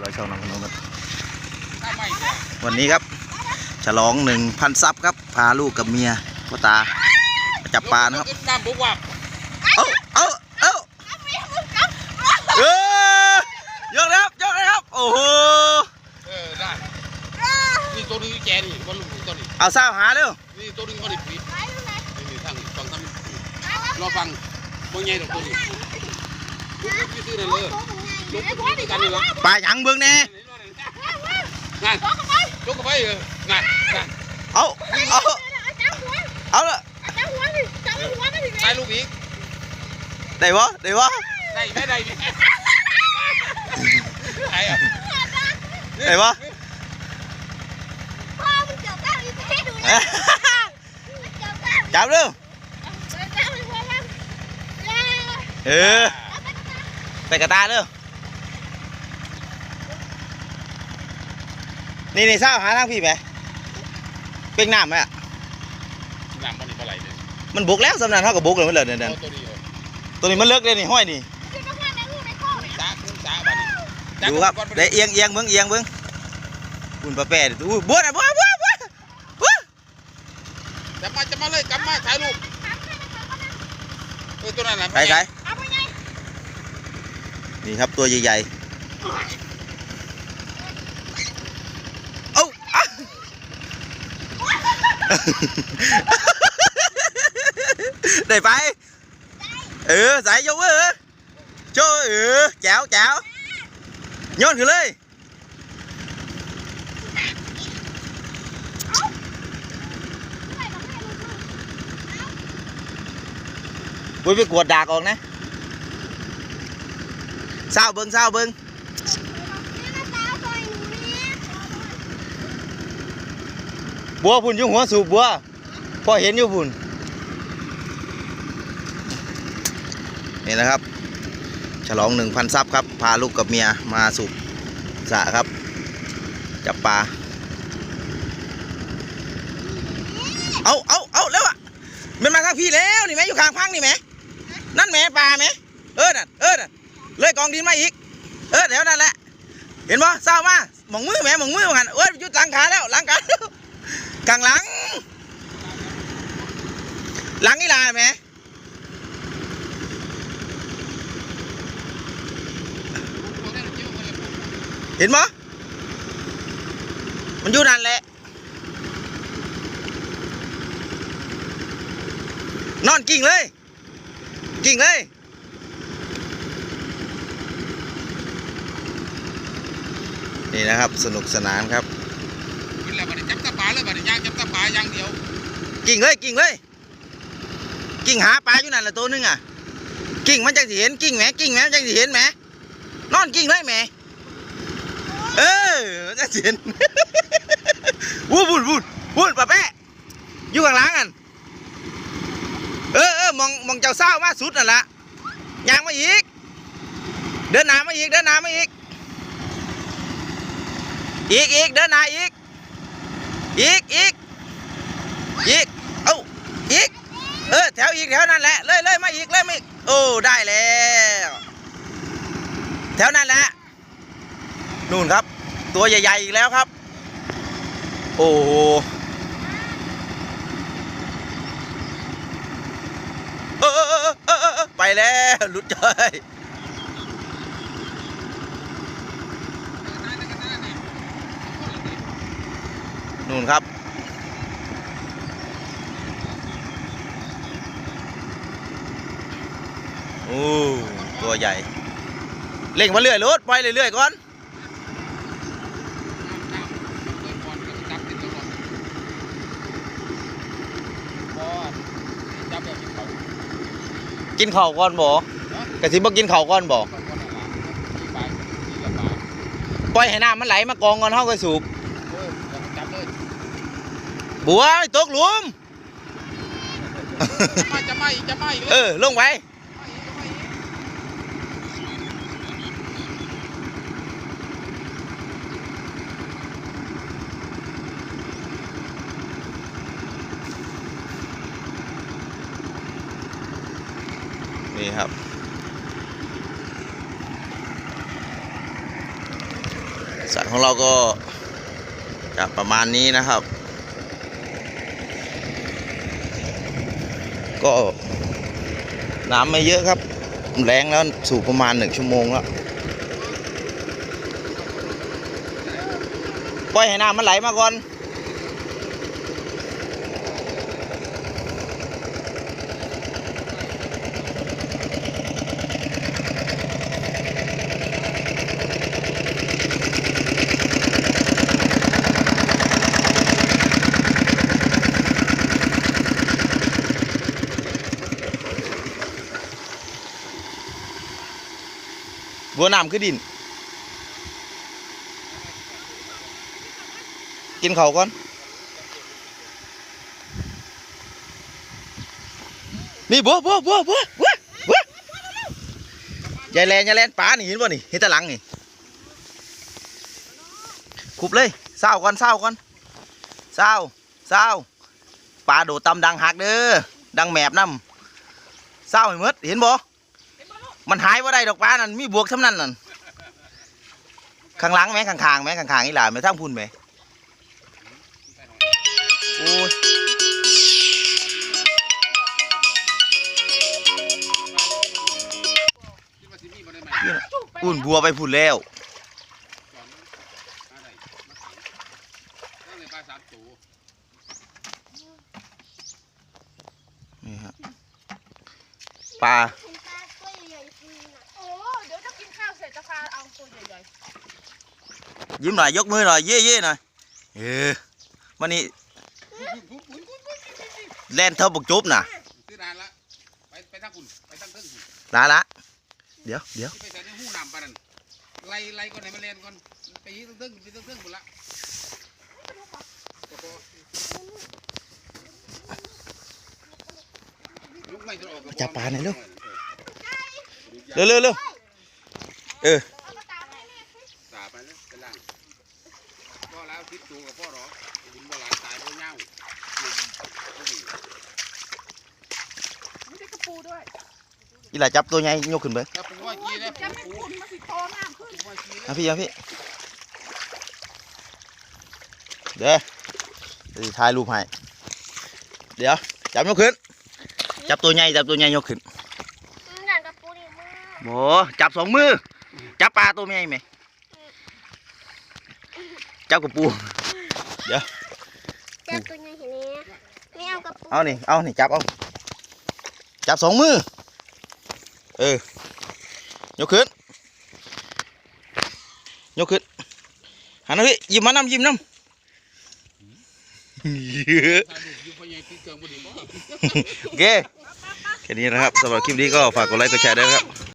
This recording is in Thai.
เราช่องน้องขนมครับถ้าไม่เนี่ยวันนี้ครับ ฉลองหนึ่งพันซับครับ พาลูกกับเมียพ่อตาไปจับปลานะครับน้ำบุกวับเอ้าเอ้าเอ้าเออยกเลยครับยกเลยครับ โอ้โหเออได้นี่ตัวนี้แกนี่มันลูกตัวนี้เอาเศร้าหาเร็วนี่ตัวนี้ก็ได้ปิดนี่นี่ทางฟังทำรอฟังบ่ใหญ่ดอกตัวนี้ลูกที่ซื้อนั่นเลย ลูกที่กันนี่เหรอปลาหยังเบิ่งแน่นั่นลูกก็ไปเออ นั่นนั่นเอาเอาเอาละได้ลูกอีกได้บ่ได้บ่ได้ไม่ได้ดิไอ้อะได้บ่จับเร็วเออใส่กระตาเร็วนี่นี่เศร้าหาทางพี่ไหมเป็นน้ำไหมอะน้ำมันนี่ปลาไหลเลยมันบุกแล้วสำนักเท่ากับบุกเลยมันเลยเดินตัวนี้ตัวนี้มันเลิกเลยนี่ห้อยนี่จ้าคุ้มจ้าบ้านนี้ดูครับได้เอียงเอียงเบิ้งเอียงเบิ้งคุณป้าแป้ดิอู้บัวนะบัวบัวบัวบัวจะมาจะมาเลยกลับมาถ่ายรูปเออตัวนั้นแหละใส่ใส่นี่ครับตัวใหญ่ๆเอ้าอะ ได้ไปเออใส่ยกเออโจ้เออแจ๋วแจ๋วโย้อนขึ้นเลย ปุ้ยไปกวดดากออกนะเศร้าเบัวพุ่นอยุ่หัวสูบบัวพอเห็นอยู่พุ่นนี่นะครับ ฉลองหนึ่งพันซับครับ พาลูกกับเมียมาสูบสะครับ จับปลา เอาเอาเอาแล้วอะมันมาทางพี่แล้วนี่ไหมอยู่ข้างพังนี่ไหมนั่นแหมปลาไหมเออนั่นเออนั่นเลยกองดินมาอีก เออเดี๋ยวนั่นแหละ เห็นปะเศร้ามาหมองมือแหมหมองมือหันเอ้ยหยุดหลังขาแล้วหลังขาแล้ว กลางหลัง หลังนี่ลายไหมเห็นปะมันอยู่นั่นแหละ นอนกิ่งเลย กิ่งเลยนี่นะครับ สนุกสนานครับกินแล้วบัดนี้จับตาปลาเลยบัดนี้ย่างจั อย่างเดียว กิ่งเลยกิ่งเลย กิ่งหาปลาอยู่นั่นแหละตัวหนึงอะ กิ่งมันจังสิเห็นกิ่งแหมกิ่งแหมจังสิเห็นแหมนอนกิ่งเลยแหมเออจังสิเห็นวู้บุญบุญบุญป้าแป๊ะอยู่ข้างหลังกันเออเออมองมองเจ้าเศร้ามาสุดนั่นละยางมาอีก เดินหนามาอีกเดินหนามาอีกอีกอีกเดินหนาอีกอีกอีกอีกเอ้าอีก เออแถวอีกแถวนั่นแหละเลยเลยมาอีกเลยมาอีกโอ้ ได้แล้ว แถวนั่นแหละนู่นครับ ตัวใหญ่ๆอีกแล้วครับ โอ้โหไปแล้วหลุดเจยนู่นครับ อ้ตัวใหญ่ เล่งมาเรื่อยรถไปเรื่อยๆก่อนจับติดตลอดบอจับแบบกินเขากินข้าวก่อนบ่กะสิบ่กินข้าวก่อนบ่เขาก็น่ารักมีปลามีกับปลาปล่อยให้น้ำมันไหลมากองก่อนเฮาก็สูบเออจับเลยบัวตกหลุมจะมาจะมาอีกจะมาอีกเออลงไป นี่ครับสระของเราก็จะประมาณนี้นะครับ ก็น้ำไม่เยอะครับ แรงแล้วสูบประมาณหนึ่งชั่วโมงแล้วปล่อยให้น้ำมันไหลมาก่อน บัวน้ำคือดิน กินเขาก่อน นี่บัวบัวบัวบัวบัวบัวย่าแลนย่าแลนปลานี่เห็นบ่นี่เห็นตะหลังนี่คุบเลยเศร้าก่อนเศร้าก่อนเศร้าเศร้าปลาโดดตำดังหักเด้อดังแมบน้ำเศร้าให้หมดเห็นบ่ มันหายว่าได้ดอกปลานั่นมีบวกทำนั่นนั่นข้างหลังไหมข้างๆไหมข้างๆอีหลาไหมทั้งพุ่นไหมโอ้ยอุ่นบัวไปพุ่นแล้วนี่ฮะปลา คุณตาตัวใหญ่ๆคือน่ะ โอ้ เดี๋ยวจะกิน ข้าวเสร็จจะพาเอาตัวใหญ่ยิ้มหน่อยยกมือหน่อยเย่เย่หน่อยเออวันนี้แล่นเท่าบกจุบน่ะซื้อนานละไปไปตั้งคุณไปตั้งตึ้งคุณลาละเดี๋ยวเดี๋ยวที่ไปใส่ในหูน้ำปานนั้นไล่ไล่ก่อนไหนมาเล่นก่อนไปตั้งตึ้งไปตั้งตึ้งหมดละลุกไม่จะออกกับจับปลาหน่อยเร็วเร็วเร็วเร็ว เออตาไปแล้วไปล่างพ่อแล้วคิดตัวกับพ่อหรอคุณบ่หลานตายบ่เน่าๆไม่ได้กระปูด้วยอีหลาจับตัวใหญ่ยกขึ้นไปถ้าปูว่ากี้แล้วจะไม่คุณมาสิโตมากขึ้นปูว่ากี้นะพี่นะพี่เดี๋ยวจะถ่ายรูปให้เดี๋ยวจับยกขึ้น จับตัวใหญ่จับตัวใหญ่ยกขึ้นมันหนังกับปูนี่มากโบจับสองมือ จับปลาตัวใหญ่ไหมจับกับปูเจ้าตัวใหญ่เห็นไหมไม่เอากับปูเอานี่เอานี่จับเอาจับสองมือเออยกขึ้นยกขึ้นหันมาพี่ยิ้มมาน้ำยิ้มน้ำถ้าดูอยู่พ่อใหญ่ที่เกิงบ่ดีบ่โอเคแค่นี้นะครับสำหรับคลิปนี้ก็ฝากกดไลค์กดแชร์ด้วยนะครับ